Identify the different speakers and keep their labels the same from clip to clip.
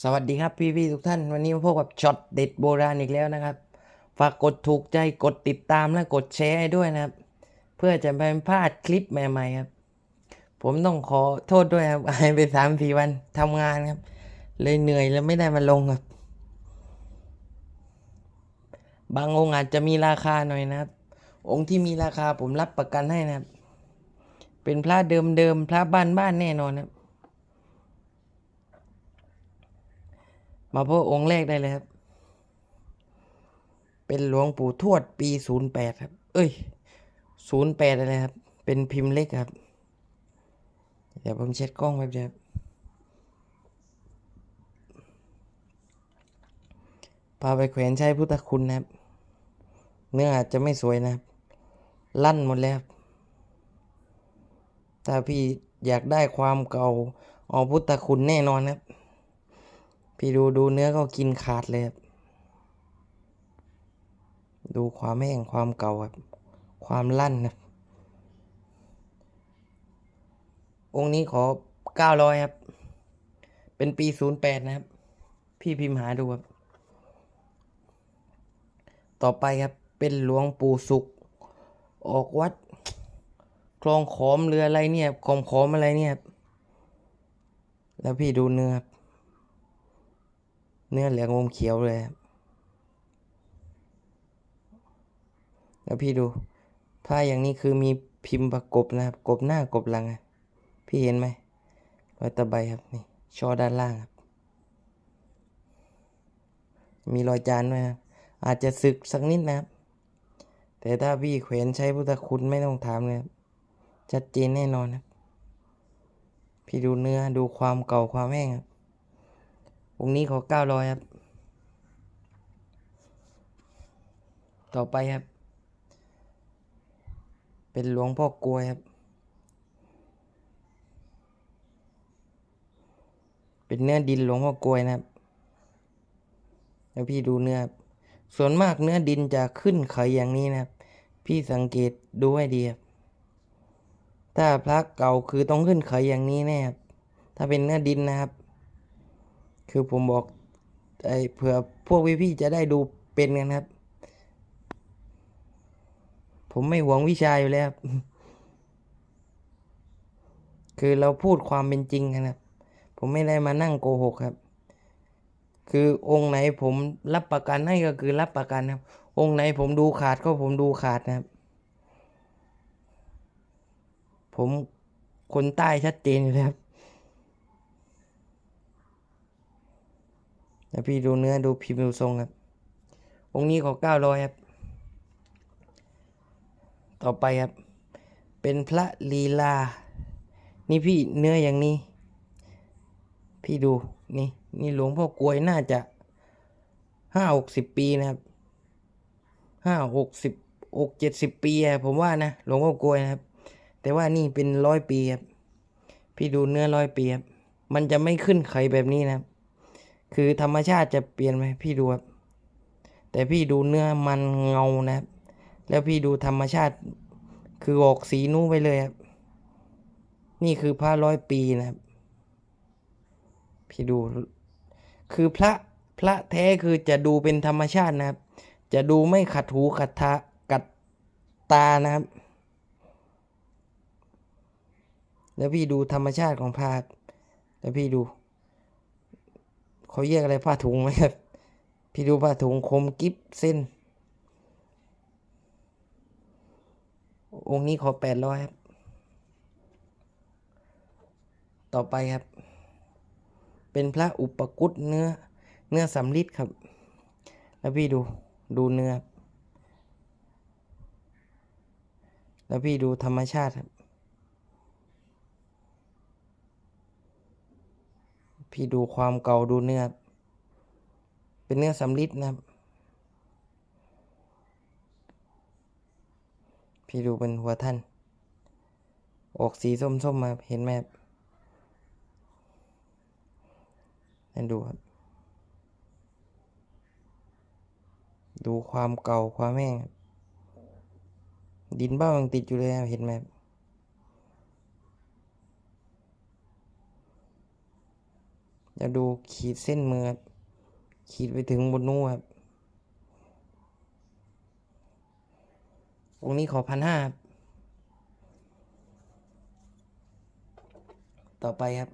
Speaker 1: สวัสดีครับพี่พี่ๆทุกท่าน วันนี้มาพบกับช็อตเด็ดโบราณอีกแล้วนะครับ ฝากกดถูกใจกดติดตามและกดแชร์ให้ด้วยนะครับ เพื่อจะไม่พลาดคลิปใหม่ๆครับ ผมต้องขอโทษด้วยครับหายไปสามสี่วันทำงานครับ เลยเหนื่อยแล้วไม่ได้มาลงครับ บางองค์อาจจะมีราคาหน่อยนะครับ องค์ที่มีราคาผมรับประกันให้นะครับ เป็นพระเดิมๆพระบ้านๆแน่นอนครับ มาเพบองค์แรกได้เลยครับ เป็นหลวงปู่ทวดปีศูนย์แปดครับ เอ้ยศูนย์แปดอะไรครับ เป็นพิมพ์เล็กครับ เดี๋ยวผมเช็ดกล้องแป๊บเดียวครับ พาไปแขวนใช้พุทธคุณนะครับ เนื้ออาจจะไม่สวยนะครับ ลั่นหมดแล้วถ้าพี่อยากได้ความเก่าเอาพุทธคุณแน่นอนครับ พี่ดูดูเนื้อก็กินขาดเลยครับดูความแห้งความเก่าครับความลั่นครับองค์นี้ขอเก้าร้อยครับ เป็นปีศูนย์แปดนะครับ พี่พิมพ์หาดูครับ ต่อไปครับเป็นหลวงปู่สุข ออกวัด คลองขอมเรืออะไรเนี่ยขอมขอมอะไรเนี่ย แล้วพี่ดูเนื้อครับ เนื้อเหลืองอมเขียวเลยครับแล้วพี่ดูผ้าอย่างนี้คือมีพิมพ์ประกบนะครับ กบหน้ากบหลังอะพี่เห็นไหมรอยตะไบครับนี่ช่อด้านล่างครับ มีรอยจานด้วยครับอาจจะสึกสักนิดนะครับ แต่ถ้าพี่แขวนใช้พุทธคุณไม่ต้องถามเลยครับชัดเจนแน่นอนครับ พี่ดูเนื้อดูความเก่าความแห้งครับ องนี้ขอเก้าร้อยครับ ต่อไปครับ เป็นหลวงพ่อกลวยครับ เป็นเนื้อดินหลวงพ่อกลวยนะครับแล้วพี่ดูเนื้อครับส่วนมากเนื้อดินจะขึ้นไขอย่างนี้นะครับ พี่สังเกตดูให้ดีครับถ้าพระเก่าคือต้องขึ้นไขอย่างนี้แน่ครับถ้าเป็นเนื้อดินนะครับ คือผมบอกไอ้เผื่อพวกพี่ๆจะได้ดูเป็นกันครับ ผมไม่หวงวิชาอยู่แล้วครับคือเราพูดความเป็นจริงกันครับ ผมไม่ได้มานั่งโกหกครับ คือองค์ไหนผมรับประกันให้ก็คือรับประกันครับ องค์ไหนผมดูขาดก็ผมดูขาดนะครับ ผมคนใต้ชัดเจนอยู่แล้วครับ แล้วพี่ดูเนื้อดูพิมพ์ดูทรงครับ องค์นี้ขอเก้าร้อยครับ ต่อไปครับ เป็นพระลีลา นี่พี่เนื้ออย่างนี้ พี่ดูนี่นี่หลวงพ่อกลวยน่าจะห้าหกสิบปีนะครับห้าหกสิบหกเจ็ดสิบปีอะผมว่านะหลวงพ่อกลวยนะครับ แต่ว่านี่เป็นร้อยปีครับ พี่ดูเนื้อร้อยปีครับ มันจะไม่ขึ้นไขแบบนี้นะครับ คือธรรมชาติจะเปลี่ยนไหมพี่ดูครับแต่พี่ดูเนื้อมันเงานะครับ แล้วพี่ดูธรรมชาติคือออกสีนู้นไปเลยครับ นี่คือพระร้อยปีนะครับ พี่ดู คือพระพระแท้คือจะดูเป็นธรรมชาตินะครับ จะดูไม่ขัดหูขัดตากัดตานะครับ แล้วพี่ดูธรรมชาติของพระแล้วพี่ดู เขาแยกอะไรผ้าถุงไหมครับ พี่ดูผ้าถุงคมกิฟเส้น องค์นี้ขอแปดร้อยครับ ต่อไปครับ เป็นพระอุปกุตเนื้อ เนื้อสำลิดครับ แล้วพี่ดูดูเนื้อ แล้วพี่ดูธรรมชาติครับ พี่ดูความเก่าดูเนื้อ เป็นเนื้อสำลิดนะครับ พี่ดูเป็นหัวท่าน ออกสีส้มๆมาเห็นไหมครับนั่นดูครับ ดูความเก่าความแห้งดินเบ้ายังติดอยู่เลยเห็นไหมครับ จะดูขีดเส้นมือครับขีดไปถึงบนนู้นครับองนี้ขอพันห้าต่อไปครับ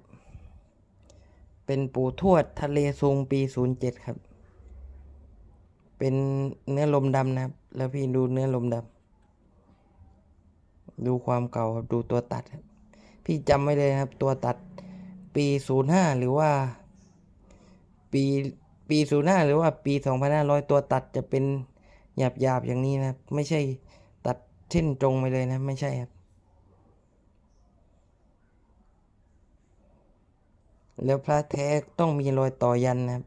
Speaker 1: เป็นปูทวดทะเลซุงปีศูนย์เจ็ดครับ เป็นเนื้อลมดำนะครับ แล้วพี่ดูเนื้อลมดำดูความเก่าครับดูตัวตัดครับ พี่จำไว้เลยครับ ตัวตัด ปีศูนย์ห้าหรือว่า ปีปีศูนย์ห้าหรือว่าปีสองพันห้าร้อยตัวตัดจะเป็นหยาบหยาบอย่างนี้นะครับ ไม่ใช่ตัดเส้นตรงไปเลยนะไม่ใช่ครับ แล้วพระแท้ต้องมีรอยต่อยันนะครับ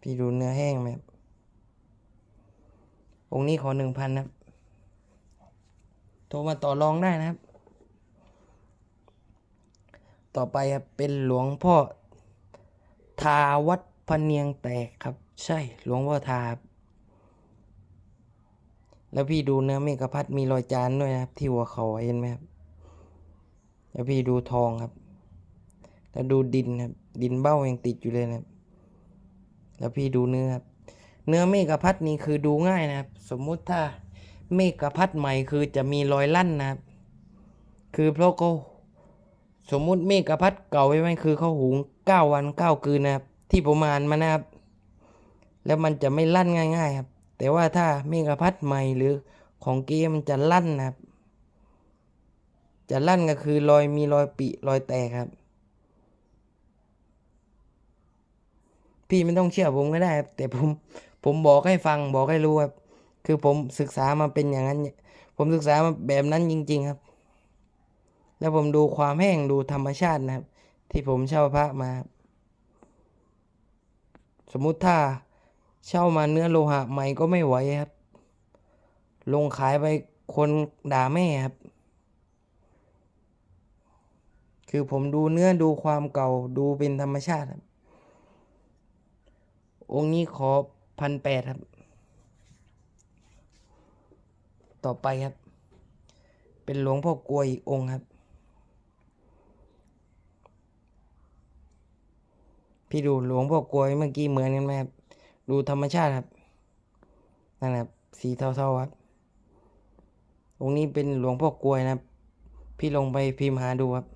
Speaker 1: พี่ดูเนื้อแห้งไหมครับองค์นี้ขอหนึ่งพันนะครับ โทรมาต่อรองได้นะครับ ต่อไปครับเป็นหลวงพ่อทาวัดพเนียงแตกครับ ใช่หลวงพ่อทาครับแล้วพี่ดูเนื้อเมฆพัดมีรอยจานด้วยนะครับ ที่หัวเขาเห็นไหมครับแล้วพี่ดูทองครับ แล้วดูดินครับ ดินเบ้ายังติดอยู่เลยนะครับ แล้วพี่ดูเนื้อครับ เนื้อเมฆพัดนี้คือดูง่ายนะครับ สมมุติถ้า เมฆพัดใหม่คือจะมีรอยลั่นนะครับ คือเพราะเขาสมมุติเมฆพัดเก่าไว้ไหมคือเขาหุงเก้าวันเก้าคืนนะครับ ที่ผมอ่านมานะครับ แล้วมันจะไม่ลั่นง่าย ๆ ครับ แต่ว่าถ้าเมฆพัดใหม่หรือของเกมมันจะลั่นนะครับ จะลั่นก็คือรอยมีรอยปิรอยแตกครับ พี่ไม่ต้องเชื่อผมก็ได้ครับแต่ผมผมบอกให้ฟังบอกให้รู้ครับ คือผมศึกษามาเป็นอย่างนั้น ผมศึกษามาแบบนั้นจริง ๆครับ แล้วผมดูความแห้งดูธรรมชาตินะครับ ที่ผมเช่าพระมา สมมุติถ้าเช่ามาเนื้อโลหะใหม่ก็ไม่ไหวครับ ลงขายไปคนด่าแม่ครับ คือผมดูเนื้อดูความเก่าดูเป็นธรรมชาติครับ องค์นี้ขอพันแปดครับ ต่อไปครับ เป็นหลวงพ่อกลวยอีกองค์ครับ พี่ดูหลวงพ่อกลวยเมื่อกี้เหมือนกันไหมครับ ดูธรรมชาติครับนั่นแหละครับสีเทาๆครับองค์นี้เป็นหลวงพ่อกลวยนะครับ พี่ลงไปพิมพ์หาดูครับ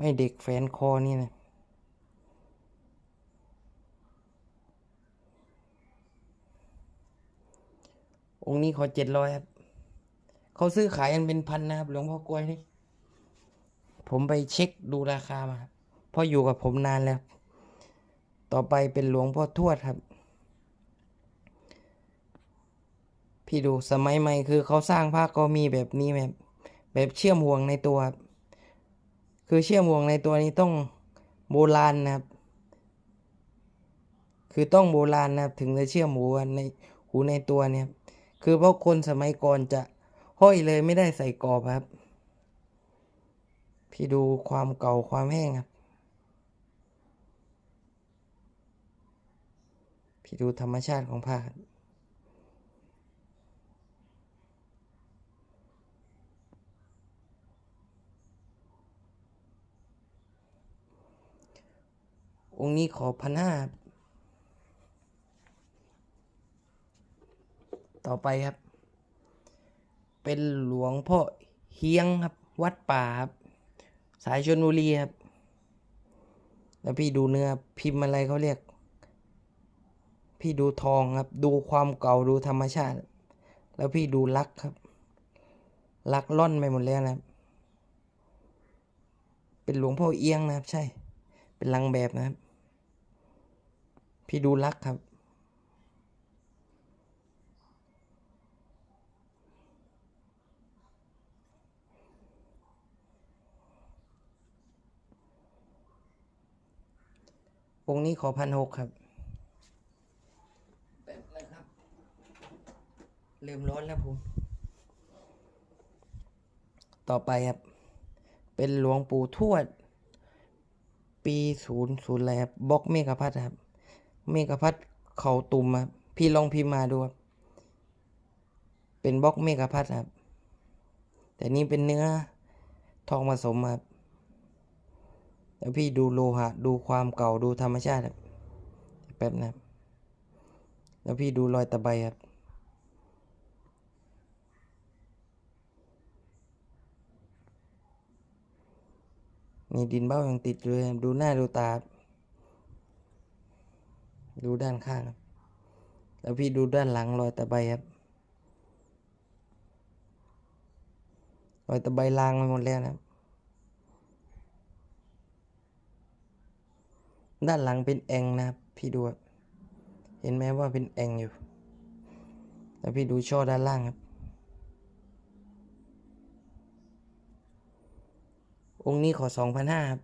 Speaker 1: ให้เด็กแฟนคอนี่นะ องค์นี้ขอเจ็ดร้อยครับ เขาซื้อขายกันเป็นพันนะครับ หลวงพ่อกล้วยนี่ ผมไปเช็คดูราคามาครับเพราะอยู่กับผมนานแล้ว ต่อไปเป็นหลวงพ่อทวดครับ พี่ดูสมัยใหม่คือเขาสร้างพระก็มีแบบนี้แบบ แบบเชื่อมห่วงในตัวครับคือเชื่อมห่วงในตัวนี้ต้องโบราณนะครับ คือต้องโบราณนะครับ ถึงจะเชื่อมหูกันในหูในตัวเนี่ยครับ คือเพราะคนสมัยก่อนจะห้อยเลยไม่ได้ใส่กรอบครับ พี่ดูความเก่าความแห้งครับ พี่ดูธรรมชาติของผ้าครับองค์นี้ขอพันห้า ต่อไปครับ เป็นหลวงพ่อเฮียงครับ วัดป่าครับ สายชนบุรีครับ แล้วพี่ดูเนื้อพิมพ์อะไรเขาเรียก พี่ดูทองครับ ดูความเก่าดูธรรมชาติ แล้วพี่ดูลักครับ ลักล่อนไปหมดแล้วนะครับ เป็นหลวงพ่อเอียงนะครับ ใช่ เป็นลังแบบนะครับ พี่ดูลักครับ องค์นี้ขอพันหกครับแป๊บนะครับเริ่มร้อนแล้วผม ต่อไปครับ เป็นหลวงปู่ทวด ปีศูนย์ศูนย์อะไรครับบล็อกเมกะพัทครับ เมกะพัทเขาตุ่มครับ พี่ลองพิมพ์มาดูครับ เป็นบล็อกเมกะพัทครับ แต่นี่เป็นเนื้อทองผสมครับ แล้วพี่ดูโลหะ ดูความเก่าดูธรรมชาติครับแป๊บนะครับ แล้วพี่ดูรอยตะไบครับนี่ดินเบ้ายังติดเลยดูหน้าดูตา ดูด้านข้างครับ แล้วพี่ดูด้านหลังรอยตะไบครับรอยตะไบลางไปหมดแล้วนะครับ ด้านหลังเป็นแองนะครับ พี่ดู เห็นไหมว่าเป็นแองอยู่แล้วพี่ดูช่อด้านล่างครับ องค์นี้ขอสองพันห้าครับ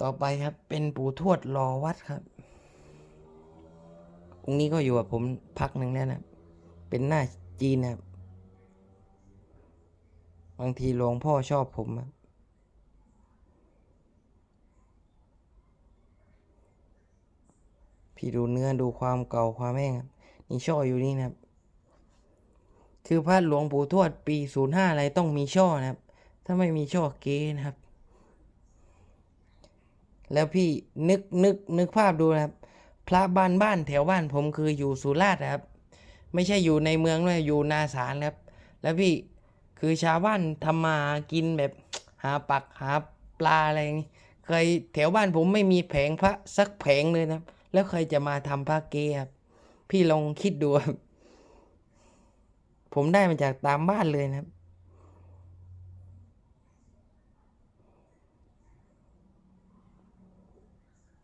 Speaker 1: ต่อไปครับเป็นปู่ทวดรอวัดครับ องค์นี้ก็อยู่กับผมพักหนึ่งแล้วนะ เป็นหน้าจีนนะครับ บางทีหลวงพ่อชอบผมครับ พี่ดูเนื้อดูความเก่าความแห้งครับนี่ช่ออยู่นี่นะครับ คือพระหลวงปู่ทวดปีศูนย์ห้าอะไรต้องมีช่อนะครับ ถ้าไม่มีช่อเก๊นะครับ แล้วพี่นึกนึกนึกภาพดูนะครับ พระบ้านบ้านแถวบ้านผมคืออยู่สุราษฎร์นะครับ ไม่ใช่อยู่ในเมืองด้วยอยู่นาสารครับ แล้วพี่คือชาวบ้านทำมากินแบบหาปักหาปลาอะไรอย่างนี้เคยแถวบ้านผมไม่มีแผงพระสักแผงเลยนะครับ แล้วใครจะมาทำพระเกครับพี่ลองคิดดูครับผมได้มาจากตามบ้านเลยนะครับ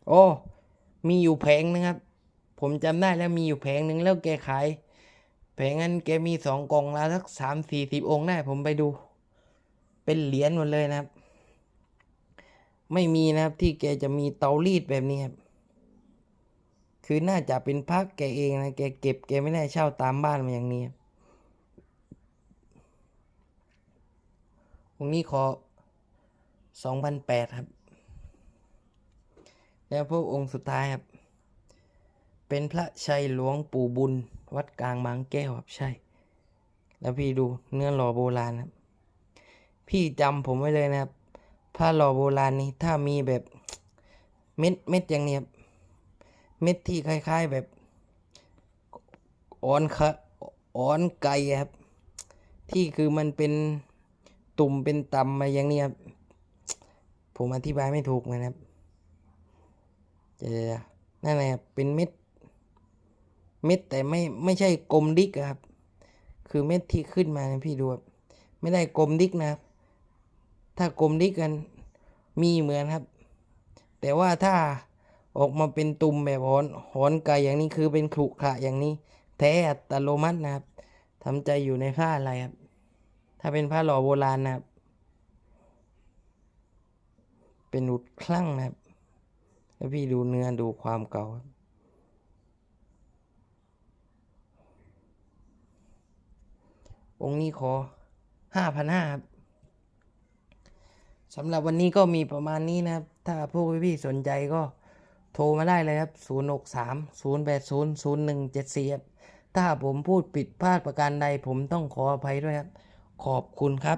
Speaker 1: โอ้ มีอยู่แผงนึงครับ ผมจำได้แล้วมีอยู่แผงหนึ่งแล้วแกขาย แผงนั้นแกมีสองกล่องละสักสามสี่สิบองค์ได้ผมไปดู เป็นเหรียญหมดเลยนะครับ ไม่มีนะครับที่แกจะมีเตารีดแบบนี้ครับ คือน่าจะเป็นพักแกเองนะแกเก็บแกไม่ได้เช่าตามบ้านมาอย่างนี้ครับองค์นี้ขอสองพันแปดครับ แล้วพวกองค์สุดท้ายครับ เป็นพระชัยหลวงปู่บุญ วัดกลางบางแก้วครับใช่ แล้วพี่ดูเนื้อหล่อโบราณครับ พี่จำผมไว้เลยนะครับผ้าหล่อโบราณนี้ถ้ามีแบบเม็ดเม็ดอย่างนี้ครับ เม็ดที่คล้าย ๆแบบอ่อนคะอ่อนไก่ครับ ที่คือมันเป็นตุ่มเป็นตำมาอย่างนี้ครับ ผมอธิบายไม่ถูกนกันครับจะนั่นแหละครับเป็นเม็ด เม็ดแต่ไม่ไม่ใช่กลมดิกครับ คือเม็ดที่ขึ้นมานะพี่ดูครับไม่ได้กลมดิกนะครับ ถ้ากลมดิกกันมีเหมือนครับ แต่ว่าถ้า ออกมาเป็นตุ่มแบบหอนหอนไก่อย่างนี้คือเป็นขรุขระอย่างนี้ แท้อัตโนมัตินะครับทำใจอยู่ในผ้าอะไรครับ ถ้าเป็นผ้าหล่อโบราณนะครับ เป็นอุดคลั่งนะครับ แล้วพี่ดูเนื้อดูความเก่าครับองค์นี้ขอห้าพันห้าครับสำหรับวันนี้ก็มีประมาณนี้นะครับ ถ้าพวกพี่ๆสนใจก็ โทรมาได้เลยครับ 0 6 3 0 8 0 0 1 7 4ครับถ้าผมพูดผิดพลาดประการใดผมต้องขออภัยด้วยครับ ขอบคุณครับ